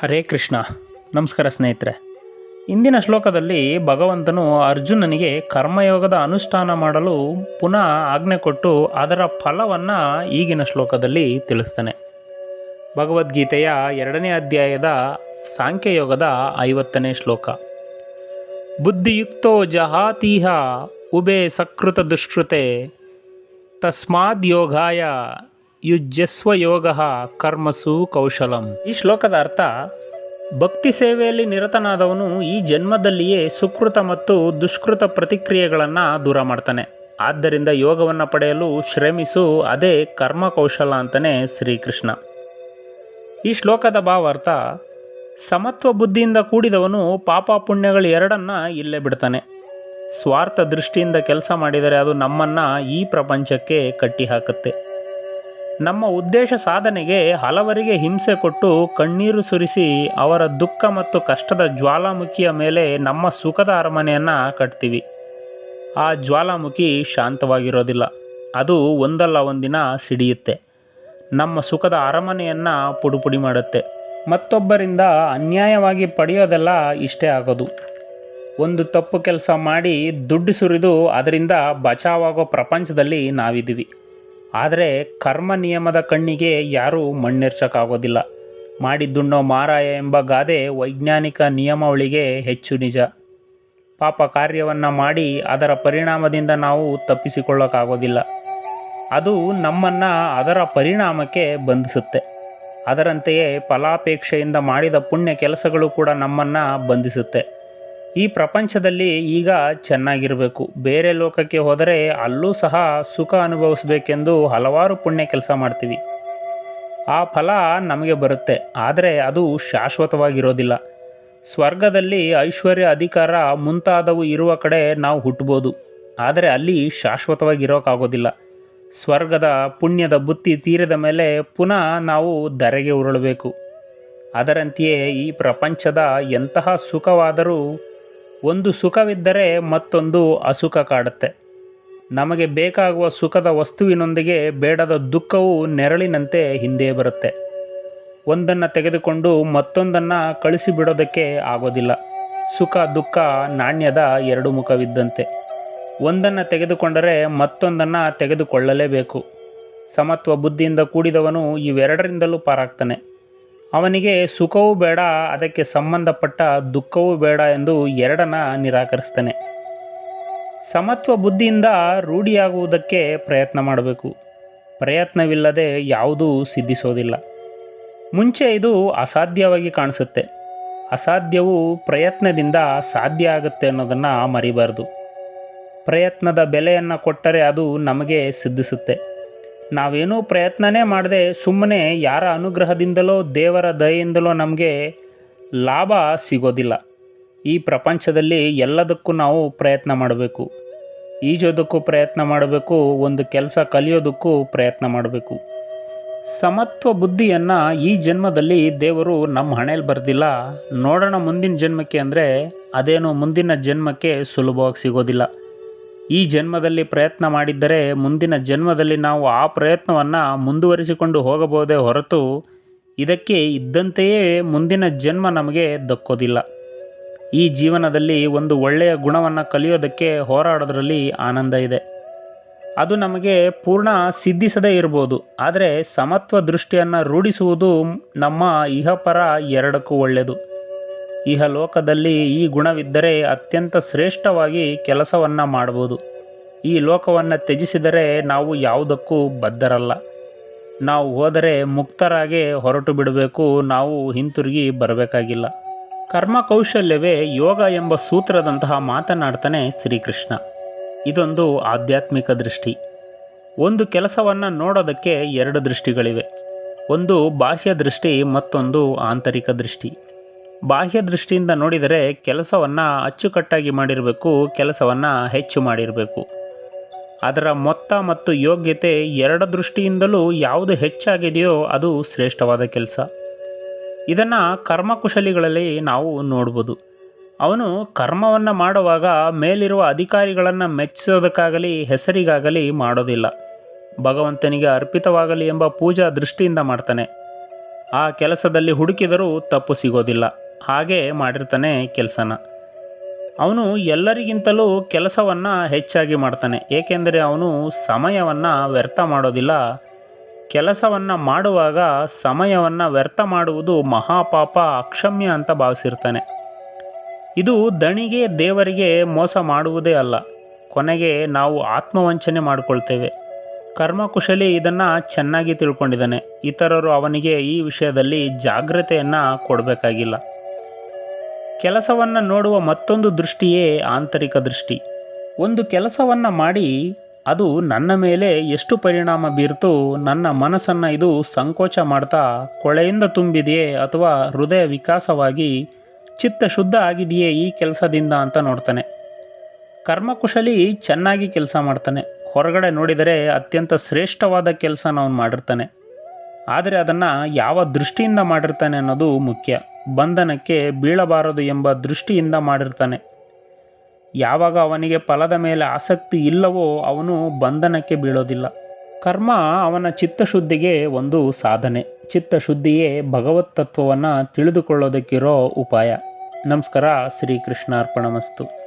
ಹರೇ ಕೃಷ್ಣ. ನಮಸ್ಕಾರ ಸ್ನೇಹಿತರೆ. ಇಂದಿನ ಶ್ಲೋಕದಲ್ಲಿ ಭಗವಂತನು ಅರ್ಜುನನಿಗೆ ಕರ್ಮಯೋಗದ ಅನುಷ್ಠಾನ ಮಾಡಲು ಪುನಃ ಆಜ್ಞೆ ಕೊಟ್ಟು ಅದರ ಫಲವನ್ನು ಈಗಿನ ಶ್ಲೋಕದಲ್ಲಿ ತಿಳಿಸ್ತಾನೆ. ಭಗವದ್ಗೀತೆಯ ಎರಡನೇ ಅಧ್ಯಾಯದ ಸಾಂಖ್ಯಯೋಗದ ಐವತ್ತನೇ ಶ್ಲೋಕ. ಬುದ್ಧಿಯುಕ್ತೋ ಜಹಾತೀಹ ಉಬೆ ಸಕೃತ ದುಷ್ಕೃತೆ ತಸ್ಮಾದ್ ಯೋಗಾಯ ಯುಜ್ಯಸ್ವ ಯೋಗ ಕರ್ಮಸು ಕೌಶಲಂ. ಈ ಶ್ಲೋಕದ ಅರ್ಥ, ಭಕ್ತಿ ಸೇವೆಯಲ್ಲಿ ನಿರತನಾದವನು ಈ ಜನ್ಮದಲ್ಲಿಯೇ ಸುಕೃತ ಮತ್ತು ದುಷ್ಕೃತ ಪ್ರತಿಕ್ರಿಯೆಗಳನ್ನು ದೂರ ಮಾಡ್ತಾನೆ. ಆದ್ದರಿಂದ ಯೋಗವನ್ನು ಪಡೆಯಲು ಶ್ರಮಿಸು, ಅದೇ ಕರ್ಮ ಕೌಶಲ ಅಂತಲೇ ಶ್ರೀಕೃಷ್ಣ. ಈ ಶ್ಲೋಕದ ಭಾವಾರ್ಥ, ಸಮತ್ವ ಬುದ್ಧಿಯಿಂದ ಕೂಡಿದವನು ಪಾಪ ಪುಣ್ಯಗಳು ಎರಡನ್ನ ಇಲ್ಲೇ ಬಿಡ್ತಾನೆ. ಸ್ವಾರ್ಥ ದೃಷ್ಟಿಯಿಂದ ಕೆಲಸ ಮಾಡಿದರೆ ಅದು ನಮ್ಮನ್ನು ಈ ಪ್ರಪಂಚಕ್ಕೆ ಕಟ್ಟಿ ಹಾಕುತ್ತೆ ನಮ್ಮ ಉದ್ದೇಶ ಸಾಧನೆಗೆ ಹಲವರಿಗೆ ಹಿಂಸೆ ಕೊಟ್ಟು ಕಣ್ಣೀರು ಸುರಿಸಿ ಅವರ ದುಃಖ ಮತ್ತು ಕಷ್ಟದ ಜ್ವಾಲಾಮುಖಿಯ ಮೇಲೆ ನಮ್ಮ ಸುಖದ ಅರಮನೆಯನ್ನು ಕಟ್ತೀವಿ. ಆ ಜ್ವಾಲಾಮುಖಿ ಶಾಂತವಾಗಿರೋದಿಲ್ಲ. ಅದು ಒಂದಲ್ಲ ಒಂದಿನ ಸಿಡಿಯುತ್ತೆ. ನಮ್ಮ ಸುಖದ ಅರಮನೆಯನ್ನು ಪುಡುಪುಡಿ ಮಾಡುತ್ತೆ. ಮತ್ತೊಬ್ಬರಿಂದ ಅನ್ಯಾಯವಾಗಿ ಪಡೆಯೋದೆಲ್ಲ ಇಷ್ಟೇ ಆಗೋದು. ಒಂದು ತಪ್ಪು ಕೆಲಸ ಮಾಡಿ ದುಡ್ಡು ಸುರಿದು ಅದರಿಂದ ಬಚಾವಾಗೋ ಪ್ರಪಂಚದಲ್ಲಿ ನಾವಿದ್ದೀವಿ. ಆದರೆ ಕರ್ಮ ನಿಯಮದ ಕಣ್ಣಿಗೆ ಯಾರೂ ಮಣ್ಣೆರ್ಚಕ್ಕಾಗೋದಿಲ್ಲ ಮಾಡಿದ್ದುಣ್ಣೋ ಮಾರಾಯ ಎಂಬ ಗಾದೆ ವೈಜ್ಞಾನಿಕ ನಿಯಮಾವಳಿಗೆ ಹೆಚ್ಚು ನಿಜ. ಪಾಪ ಕಾರ್ಯವನ್ನು ಮಾಡಿ ಅದರ ಪರಿಣಾಮದಿಂದ ನಾವು ತಪ್ಪಿಸಿಕೊಳ್ಳೋಕ್ಕಾಗೋದಿಲ್ಲ ಅದು ನಮ್ಮನ್ನು ಅದರ ಪರಿಣಾಮಕ್ಕೆ ಬಂಧಿಸುತ್ತೆ. ಅದರಂತೆಯೇ ಫಲಾಪೇಕ್ಷೆಯಿಂದ ಮಾಡಿದ ಪುಣ್ಯ ಕೆಲಸಗಳು ಕೂಡ ನಮ್ಮನ್ನು ಬಂಧಿಸುತ್ತೆ. ಈ ಪ್ರಪಂಚದಲ್ಲಿ ಈಗ ಚೆನ್ನಾಗಿರಬೇಕು. ಬೇರೆ ಲೋಕಕ್ಕೆ ಹೋದರೆ ಅಲ್ಲೂ ಸಹ ಸುಖ ಅನುಭವಿಸಬೇಕೆಂದು ಹಲವಾರು ಪುಣ್ಯ ಕೆಲಸ ಮಾಡ್ತೀವಿ. ಆ ಫಲ ನಮಗೆ ಬರುತ್ತೆ. ಆದರೆ ಅದು ಶಾಶ್ವತವಾಗಿರೋದಿಲ್ಲ. ಸ್ವರ್ಗದಲ್ಲಿ ಐಶ್ವರ್ಯ ಅಧಿಕಾರ ಮುಂತಾದವು ಇರುವ ಕಡೆ ನಾವು ಹುಟ್ಟಬೋದು ಆದರೆ ಅಲ್ಲಿ ಶಾಶ್ವತವಾಗಿರೋಕ್ಕಾಗೋದಿಲ್ಲ ಸ್ವರ್ಗದ ಪುಣ್ಯದ ಬುತ್ತಿ ತೀರಿದ ಮೇಲೆ ಪುನಃ ನಾವು ಧರೆಗೆ ಉರುಳಬೇಕು. ಅದರಂತೆಯೇ ಈ ಪ್ರಪಂಚದ ಎಂತಹ ಸುಖವಾದರೂ ಒಂದು ಸುಖವಿದ್ದರೆ ಮತ್ತೊಂದು ಅಸುಖ ಕಾಡುತ್ತೆ. ನಮಗೆ ಬೇಕಾಗುವ ಸುಖದ ವಸ್ತುವಿನೊಂದಿಗೆ ಬೇಡದ ದುಃಖವು ನೆರಳಿನಂತೆ ಹಿಂದೆ ಬರುತ್ತೆ. ಒಂದನ್ನು ತೆಗೆದುಕೊಂಡು ಮತ್ತೊಂದನ್ನು ಕಳಿಸಿಬಿಡೋದಕ್ಕೆ ಆಗೋದಿಲ್ಲ. ಸುಖ, ದುಃಖ, ನಾಣ್ಯದ ಎರಡು ಮುಖವಿದ್ದಂತೆ. ಒಂದನ್ನು ತೆಗೆದುಕೊಂಡರೆ ಮತ್ತೊಂದನ್ನು ತೆಗೆದುಕೊಳ್ಳಲೇಬೇಕು. ಸಮತ್ವ, ಬುದ್ಧಿಯಿಂದ ಕೂಡಿದವನು ಇವೆರಡರಿಂದಲೂ ಪಾರಾಗ್ತಾನೆ. ಅವನಿಗೆ ಸುಖವೂ ಬೇಡ, ಅದಕ್ಕೆ ಸಂಬಂಧಪಟ್ಟ ದುಃಖವೂ ಬೇಡ ಎಂದು ಎರಡನ್ನ ನಿರಾಕರಿಸ್ತಾನೆ. ಸಮತ್ವ ಬುದ್ಧಿಯಿಂದ ರೂಢಿಯಾಗುವುದಕ್ಕೆ ಪ್ರಯತ್ನ ಮಾಡಬೇಕು. ಪ್ರಯತ್ನವಿಲ್ಲದೆ ಯಾವುದೂ ಸಿದ್ಧಿಸೋದಿಲ್ಲ. ಮುಂಚೆ ಇದು ಅಸಾಧ್ಯವಾಗಿ ಕಾಣಿಸುತ್ತೆ. ಅಸಾಧ್ಯವು ಪ್ರಯತ್ನದಿಂದ ಸಾಧ್ಯ ಆಗುತ್ತೆ ಅನ್ನೋದನ್ನು ಮರಿಬಾರ್ದು. ಪ್ರಯತ್ನದ ಬೆಲೆಯನ್ನು ಕೊಟ್ಟರೆ ಅದು ನಮಗೆ ಸಿದ್ಧಿಸುತ್ತೆ. ನಾವೇನೂ ಪ್ರಯತ್ನನೇ ಮಾಡದೆ ಸುಮ್ಮನೆ ಯಾರ ಅನುಗ್ರಹದಿಂದಲೋ ದೇವರ ದಯೆಯಿಂದಲೋ ನಮಗೆ ಲಾಭ ಸಿಗೋದಿಲ್ಲ. ಈ ಪ್ರಪಂಚದಲ್ಲಿ ಎಲ್ಲದಕ್ಕೂ ನಾವು ಪ್ರಯತ್ನ ಮಾಡಬೇಕು. ಈಜೋದಕ್ಕೂ ಪ್ರಯತ್ನ ಮಾಡಬೇಕು, ಒಂದು ಕೆಲಸ ಕಲಿಯೋದಕ್ಕೂ ಪ್ರಯತ್ನ ಮಾಡಬೇಕು. ಸಮತ್ವ ಬುದ್ಧಿಯನ್ನು ಈ ಜನ್ಮದಲ್ಲಿ ದೇವರು ನಮ್ಮ ಹಣೆಯಲ್ಲಿ ಬರೆದಿಲ್ಲ. ನೋಡೋಣ ಮುಂದಿನ ಜನ್ಮಕ್ಕೆ ಅಂದರೆ ಅದೇನು ಮುಂದಿನ ಜನ್ಮಕ್ಕೆ ಸುಲಭವಾಗಿ ಸಿಗೋದಿಲ್ಲ. ಈ ಜನ್ಮದಲ್ಲಿ ಪ್ರಯತ್ನ ಮಾಡಿದ್ದರೆ ಮುಂದಿನ ಜನ್ಮದಲ್ಲಿ ನಾವು ಆ ಪ್ರಯತ್ನವನ್ನು ಮುಂದುವರಿಸಿಕೊಂಡು ಹೋಗಬಹುದೇ ಹೊರತು ಇದಕ್ಕೆ ಇದ್ದಂತೆಯೇ ಮುಂದಿನ ಜನ್ಮ ನಮಗೆ ದಕ್ಕೋದಿಲ್ಲ. ಈ ಜೀವನದಲ್ಲಿ ಒಂದು ಒಳ್ಳೆಯ ಗುಣವನ್ನು ಕಲಿಯೋದಕ್ಕೆ ಹೋರಾಡೋದ್ರಲ್ಲಿ ಆನಂದ ಇದೆ. ಅದು ನಮಗೆ ಪೂರ್ಣ ಸಿದ್ಧಿಸದೇ ಇರ್ಬೋದು, ಆದರೆ ಸಮತ್ವ ದೃಷ್ಟಿಯನ್ನು ರೂಢಿಸುವುದು ನಮ್ಮ ಇಹಪರ ಎರಡಕ್ಕೂ ಒಳ್ಳೆಯದು. ಇಹ ಲೋಕದಲ್ಲಿ ಈ ಗುಣವಿದ್ದರೆ ಅತ್ಯಂತ ಶ್ರೇಷ್ಠವಾಗಿ ಕೆಲಸವನ್ನು ಮಾಡ್ಬೋದು. ಈ ಲೋಕವನ್ನು ತ್ಯಜಿಸಿದರೆ ನಾವು ಯಾವುದಕ್ಕೂ ಬದ್ಧರಲ್ಲ. ನಾವು ಹೋದರೆ ಮುಕ್ತರಾಗೆ ಹೊರಟು ಬಿಡಬೇಕು, ನಾವು ಹಿಂತಿರುಗಿ ಬರಬೇಕಾಗಿಲ್ಲ. ಕರ್ಮ ಕೌಶಲ್ಯವೇ ಯೋಗ ಎಂಬ ಸೂತ್ರದಂತಹ ಮಾತನಾಡ್ತಾನೆ ಶ್ರೀಕೃಷ್ಣ. ಇದೊಂದು ಆಧ್ಯಾತ್ಮಿಕ ದೃಷ್ಟಿ. ಒಂದು ಕೆಲಸವನ್ನು ನೋಡೋದಕ್ಕೆ ಎರಡು ದೃಷ್ಟಿಗಳಿವೆ. ಒಂದು ಬಾಹ್ಯ ದೃಷ್ಟಿ ಮತ್ತೊಂದು ಆಂತರಿಕ ದೃಷ್ಟಿ. ಬಾಹ್ಯ ದೃಷ್ಟಿಯಿಂದ ನೋಡಿದರೆ ಕೆಲಸವನ್ನು ಅಚ್ಚುಕಟ್ಟಾಗಿ ಮಾಡಿರಬೇಕು, ಕೆಲಸವನ್ನು ಹೆಚ್ಚು ಮಾಡಿರಬೇಕು. ಅದರ ಮೊತ್ತ ಮತ್ತು ಯೋಗ್ಯತೆ ಎರಡ ದೃಷ್ಟಿಯಿಂದಲೂ ಯಾವುದು ಹೆಚ್ಚಾಗಿದೆಯೋ ಅದು ಶ್ರೇಷ್ಠವಾದ ಕೆಲಸ. ಇದನ್ನು ಕರ್ಮಕುಶಲಿಗಳಲ್ಲಿ ನಾವು ನೋಡ್ಬೋದು. ಅವನು ಕರ್ಮವನ್ನು ಮಾಡುವಾಗ ಮೇಲಿರುವ ಅಧಿಕಾರಿಗಳನ್ನು ಮೆಚ್ಚಿಸೋದಕ್ಕಾಗಲಿ, ಹೆಸರಿಗಾಗಲಿ ಮಾಡೋದಿಲ್ಲ. ಭಗವಂತನಿಗೆ ಅರ್ಪಿತವಾಗಲಿ ಎಂಬ ಪೂಜಾ ದೃಷ್ಟಿಯಿಂದ ಮಾಡ್ತಾನೆ. ಆ ಕೆಲಸದಲ್ಲಿ ಹುಡುಕಿದರೂ ತಪ್ಪು ಸಿಗೋದಿಲ್ಲ. ಹಾಗೆ ಮಾಡಿರ್ತಾನೆ ಕೆಲಸನ. ಅವನು ಎಲ್ಲರಿಗಿಂತಲೂ ಕೆಲಸವನ್ನು ಹೆಚ್ಚಾಗಿ ಮಾಡ್ತಾನೆ. ಏಕೆಂದರೆ ಅವನು ಸಮಯವನ್ನು ವ್ಯರ್ಥ ಮಾಡೋದಿಲ್ಲ. ಕೆಲಸವನ್ನು ಮಾಡುವಾಗ ಸಮಯವನ್ನು ವ್ಯರ್ಥ ಮಾಡುವುದು ಮಹಾಪಾಪ, ಅಕ್ಷಮ್ಯ ಅಂತ ಭಾವಿಸಿರ್ತಾನೆ. ಇದು ದಣಿಗೆ ದೇವರಿಗೆ ಮೋಸ ಮಾಡುವುದೇ ಅಲ್ಲ. ಕೊನೆಗೆ ನಾವು ಆತ್ಮವಂಚನೆ ಮಾಡಿಕೊಳ್ತೇವೆ. ಕರ್ಮಕುಶಲಿ ಇದನ್ನು ಚೆನ್ನಾಗಿ ತಿಳ್ಕೊಂಡಿದ್ದಾನೆ. ಇತರರು ಅವನಿಗೆ ಈ ವಿಷಯದಲ್ಲಿ ಜಾಗ್ರತೆಯನ್ನು ಕೊಡಬೇಕಾಗಿಲ್ಲ. ಕೆಲಸವನ್ನು ನೋಡುವ ಮತ್ತೊಂದು ದೃಷ್ಟಿಯೇ ಆಂತರಿಕ ದೃಷ್ಟಿ. ಒಂದು ಕೆಲಸವನ್ನು ಮಾಡಿ ಅದು ನನ್ನ ಮೇಲೆ ಎಷ್ಟು ಪರಿಣಾಮ ಬೀರ್ತು ನನ್ನ ಮನಸ್ಸನ್ನು ಇದು ಸಂಕೋಚ ಮಾಡ್ತಾ ಕೊಳೆಯಿಂದ ತುಂಬಿದೆಯೇ ಅಥವಾ ಹೃದಯ ವಿಕಾಸವಾಗಿ ಚಿತ್ತ ಶುದ್ಧ ಆಗಿದೆಯೇ ಈ ಕೆಲಸದಿಂದ ಅಂತ ನೋಡ್ತಾನೆ. ಕರ್ಮಕುಶಲಿ ಚೆನ್ನಾಗಿ ಕೆಲಸ ಮಾಡ್ತಾನೆ. ಹೊರಗಡೆ ನೋಡಿದರೆ ಅತ್ಯಂತ ಶ್ರೇಷ್ಠವಾದ ಕೆಲಸನ ಅವನು ಮಾಡಿರ್ತಾನೆ. ಆದರೆ ಅದನ್ನು ಯಾವ ದೃಷ್ಟಿಯಿಂದ ಮಾಡಿರ್ತಾನೆ ಅನ್ನೋದು ಮುಖ್ಯ. ಬಂಧನಕ್ಕೆ ಬೀಳಬಾರದು ಎಂಬ ದೃಷ್ಟಿಯಿಂದ ಮಾಡಿರ್ತಾನೆ. ಯಾವಾಗ ಅವನಿಗೆ ಫಲದ ಮೇಲೆ ಆಸಕ್ತಿ ಇಲ್ಲವೋ ಅವನು ಬಂಧನಕ್ಕೆ ಬೀಳೋದಿಲ್ಲ. ಕರ್ಮ ಅವನ ಚಿತ್ತಶುದ್ಧಿಗೆ ಒಂದು ಸಾಧನೆ. ಚಿತ್ತಶುದ್ಧಿಯೇ ಭಗವತ್ ತತ್ವವನ್ನು ತಿಳಿದುಕೊಳ್ಳೋದಕ್ಕಿರೋ ಉಪಾಯ. ನಮಸ್ಕಾರ ಶ್ರೀಕೃಷ್ಣ ಅರ್ಪಣಮಸ್ತು